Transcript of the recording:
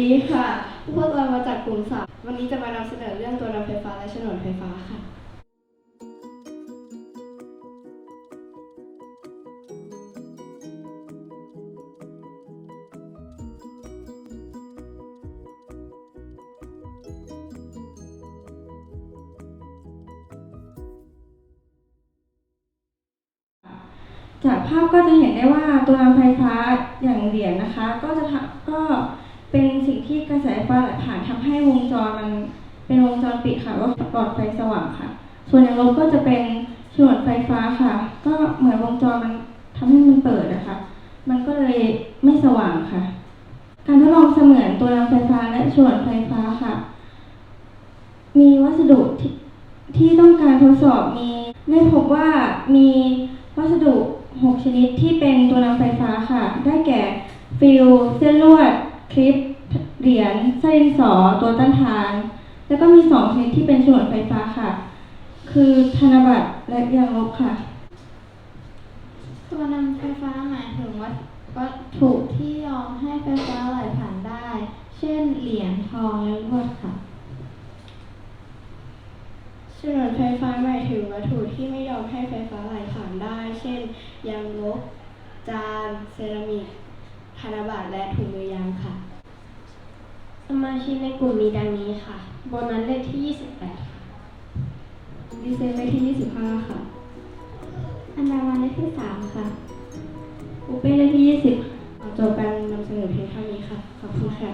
ดีค่ะ พวกเรามาจากกลุ่มสามวันนี้จะมานำเสนอเรื่องตัวนำไฟฟ้าและฉนวนไฟฟ้าค่ะ จากภาพก็จะเห็นได้ว่าตัวนำไฟฟ้าอย่างเหรียญนะคะ ก็จะทำก็เป็น สิ่งที่กระแสไฟฟ้าไหลผ่านทำให้วงจรมันเป็นวงจรปิดค่ะว่าปลอดไฟสว่างค่ะ ส่วนอย่างลบก็จะเป็นฉนวนไฟฟ้าค่ะ ก็เหมือนวงจรมันทำให้มันเปิดนะคะ มันก็เลยไม่สว่างค่ะ การทดลองเสมือนตัวนำไฟฟ้าและฉนวนไฟฟ้าค่ะ มีวัสดุที่ที่ต้องการทดสอบมีได้พบว่ามีวัสดุ 6 ชนิดที่เป็นตัวนำไฟฟ้าค่ะ ได้แก่ฟิลเส้นลวด คลิป เหรียญไส้ดินสอตัวต้านทาน แล้วก็มี2ชนิดที่เป็นฉนวนไฟฟ้าค่ะ คือธนบัตรและยางลบค่ะ ตัวนำไฟฟ้าหมายถึงวัตวัตถุที่ยอมให้ไฟฟ้าไหลผ่านได้ เช่นเหรียญทองและลวดค่ะฉนวนไฟฟ้าหมายถึงวัตถุที่ไม่ยอมให้ไฟฟ้าไหลผ่านได้ เช่นยางลบจาน เซรามิกธนบัตรและถุงมือยางค่ะ สมาชิกในกลุ่มมีดังนี้ค่ะ โบนัสเลขที่ 28ค่ะดีเซลเลขที่ 25 ค่ะ อันดามันเลขที่ 3 ค่ะอุเป้เลขที่ 20ขอจบการนำเสนอเพียงเท่านี้ค่ะ ขอบคุณค่ะ